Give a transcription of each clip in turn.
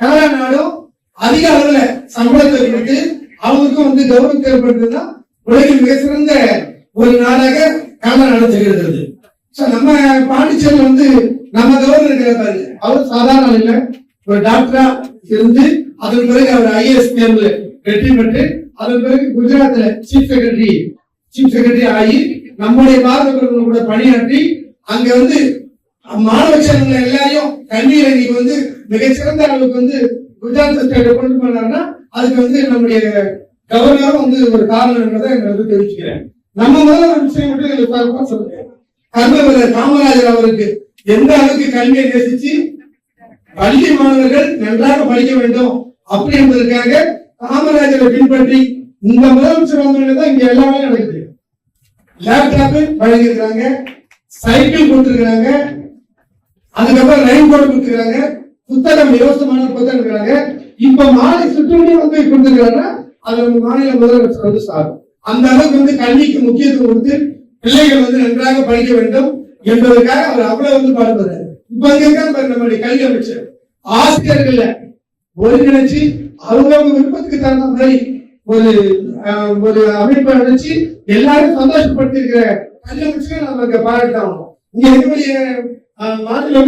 Canada நாடும் அதிக அளவுல சம்பளத்தை கொடுத்து அவங்களுக்கும் வந்து கௌரவம் ஏற்படுத்துதுன்னா உலகில் மிக சிறந்த ஒரு நாடாக கனடா நாடு திகழ்கிறது சோ நம்ம பாண்டிச்சேரி வந்து நம்ம கவர்னர் இருக்கிற அவர் சாதாரண இல்ல ஒரு டாக்டரா இருந்து அதன் பிறகு அவர் ஐஏஎஸ் தேர்வு வெற்றி பெற்று அதன் பிறகு குஜராத்ல சீஃப் செக்ரட்டரி சீஃப் செக்ரட்டரி ஆகி நம்முடைய பாரத பிரதமர் கூட பணியாற்றி அங்க வந்து மாணவ செல்வங்களை எல்லாரையும் கல்வியில இன்னைக்கு வந்து மிகச்சிறந்த அளவுக்கு வந்து குஜராத் ஸ்டேட்டை கொண்டு போனாருன்னா அதுக்கு வந்து நம்முடைய கவர்னரும் வந்து ஒரு காரணம் என்பதை எங்களுக்கு வந்து தெரிவிச்சுக்கிறேன். நம்ம முதல்ல ஒரு விஷயம் மட்டும் இதுல பார்ப்போம் சொல்லுங்க கர்மவீரர் காமராஜர் அவருக்கு எந்த அளவுக்கு கல்வியை நேசிச்சு பள்ளி மாணவர்கள் நன்றாக படிக்க வேண்டும் அப்படி என்பதற்காக காமராஜரை பின்பற்றி இந்த முதலமைச்சர் வந்தவங்க தான் இங்க எல்லாமே நடக்குது. லேப்டாப் வழங்கியிருக்கிறாங்க சைக்கிள் கொடுத்துருக்கிறாங்க அதுக்கப்புறம் லைன் போர்டு கொடுத்துருக்காங்க. புத்தகம் இலவசமான புத்தகம் இருக்கிறாங்க இப்ப மாலை சுற்றுலா வந்து கொடுத்துருக்காங்கன்னா அது நம்ம மாநில முதலமைச்சர் வந்து சாரும் அந்த அளவுக்கு வந்து கல்விக்கு முக்கியத்துவம் கொடுத்து பிள்ளைகள் வந்து நன்றாக படிக்க வேண்டும் என்பதற்காக அவர் அவ்வளவு வந்து பாடுபடுறாரு இப்ப அங்க இருக்காங்க நம்மளுடைய கல்வி அமைச்சர். ஆசிரியர்கள்ல ஒருங்கிணைச்சு அவங்கவுங்க விருப்பத்துக்கு தகுந்த மாதிரி ஒரு அஹ், ஒரு அமைப்பை நினைச்சு எல்லாரும் சந்தோஷப்படுத்தி இருக்கிற கல்வி அமைச்சரை நம்ம பாராட்டாகணும் இங்க இருக்கக்கூடிய அஹ், மாநில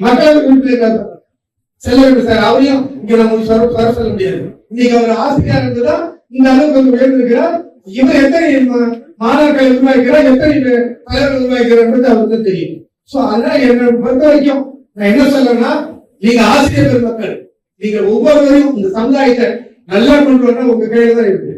மக்களவை உறுப்பினர் செல்ல சார் அவரையும் இங்க நம்ம சொல்ல வர சொல்ல முடியாது. இன்னைக்கு அவர் ஆசிரியர் இருந்ததா இந்த அளவுக்கு வந்து உயர்ந்திருக்கிறார். இவர் எத்தனை ம- மாணவர்களை உருவாக்கிறார் எத்தனை தலைவர்கள் உருவாக்கிறார் என்பது அவருக்கு தெரியும். சோ அதனால என்னை பொறுத்த வரைக்கும் நான் என்ன சொல்றேன்னா நீங்க ஆசிரியர் மக்கள் நீங்க ஒவ்வொருவரையும் இந்த சமுதாயத்தை நல்லா கொண்டு வரணும் உங்க கையில தான் இருக்கு.